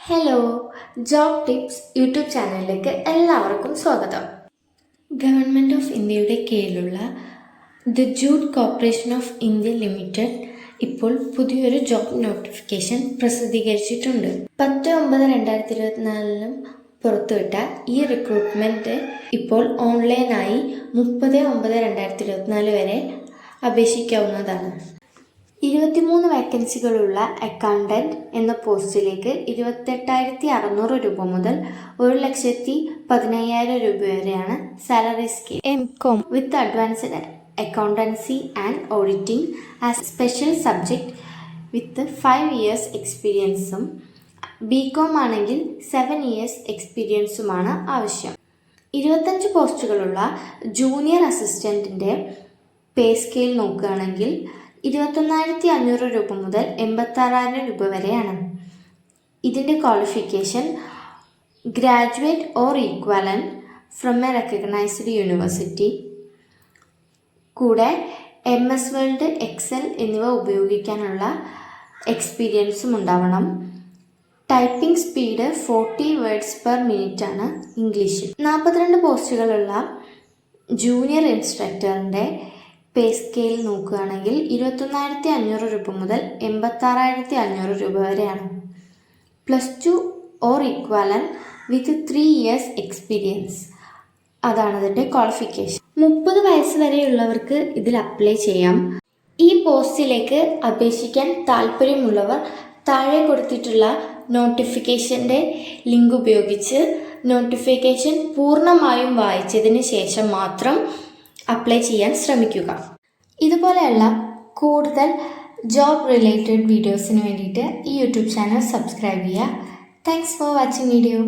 Hello job tips YouTube ചാനലിലേക്ക് എല്ലാവർക്കും സ്വാഗതം. ഗവൺമെന്റ് ഓഫ് ഇന്ത്യയുടെ കീഴിലുള്ള the jute corporation of India limited ഇപ്പോൾ പുതിയൊരു ജോബ് നോട്ടിഫിക്കേഷൻ പ്രസിദ്ധീകരിച്ചിട്ടുണ്ട്. പത്ത് ഒമ്പത് രണ്ടായിരത്തി ഇരുപത്തിനാലിനും പുറത്തുവിട്ട ഈ റിക്രൂട്ട്മെന്റ് ഇപ്പോൾ ഓൺലൈനായി മുപ്പത് ഒമ്പത് രണ്ടായിരത്തി ഇരുപത്തിനാല് വരെ അപേക്ഷിക്കാവുന്നതാണ്. ഇരുപത്തിമൂന്ന് വേക്കൻസികളുള്ള അക്കൗണ്ടന്റ് എന്ന പോസ്റ്റിലേക്ക് ഇരുപത്തെട്ടായിരത്തി അറുന്നൂറ് രൂപ മുതൽ ഒരു ലക്ഷത്തി പതിനയ്യായിരം രൂപ വരെയാണ് salary scale M com with advanced accountancy and auditing as special subject with five years എക്സ്പീരിയൻസും ബി കോം ആണെങ്കിൽ സെവൻ ഇയേഴ്സ് എക്സ്പീരിയൻസുമാണ് ആവശ്യം. ഇരുപത്തഞ്ച് പോസ്റ്റുകളുള്ള ജൂനിയർ അസിസ്റ്റന്റിന്റെ പേ സ്കെയിൽ നോക്കുകയാണെങ്കിൽ ഇരുപത്തൊന്നായിരത്തി അഞ്ഞൂറ് രൂപ മുതൽ എൺപത്താറായിരം രൂപ വരെയാണ്. ഇതിന്റെ qualification graduate or equivalent from a recognised university കൂടെ എം എസ് വേൾഡ് എക്സൽ എന്നിവ ഉപയോഗിക്കാനുള്ള എക്സ്പീരിയൻസും ഉണ്ടാവണം. Typing speed forty words per minute ആണ് ഇംഗ്ലീഷിൽ. നാൽപ്പത്തിരണ്ട് പോസ്റ്റുകളുള്ള ജൂനിയർ ഇൻസ്ട്രക്ടറിന്റെ പേ സ്കെയിൽ നോക്കുകയാണെങ്കിൽ ഇരുപത്തൊന്നായിരത്തി അഞ്ഞൂറ് രൂപ മുതൽ എൺപത്താറായിരത്തി അഞ്ഞൂറ് രൂപ വരെയാണ്. Plus two or equivalent with three years experience. അതാണ് അതിന്റെ ക്വാളിഫിക്കേഷൻ. മുപ്പത് വയസ്സ് വരെയുള്ളവർക്ക് ഇതിൽ അപ്ലൈ ചെയ്യാം. ഈ പോസ്റ്റിലേക്ക് അപേക്ഷിക്കാൻ താല്പര്യമുള്ളവർ താഴെ കൊടുത്തിട്ടുള്ള നോട്ടിഫിക്കേഷന്റെ ലിങ്ക് ഉപയോഗിച്ച് നോട്ടിഫിക്കേഷൻ പൂർണമായും വായിച്ചതിന് ശേഷം മാത്രം അപ്ലൈ ചെയ്യാൻ ശ്രമിക്കുക. ഇതുപോലെയുള്ള കൂടുതൽ ജോബ് റിലേറ്റഡ് വീഡിയോസിന് വേണ്ടിയിട്ട് ഈ യൂട്യൂബ് ചാനൽ സബ്സ്ക്രൈബ് ചെയ്യുക. Thanks for watching video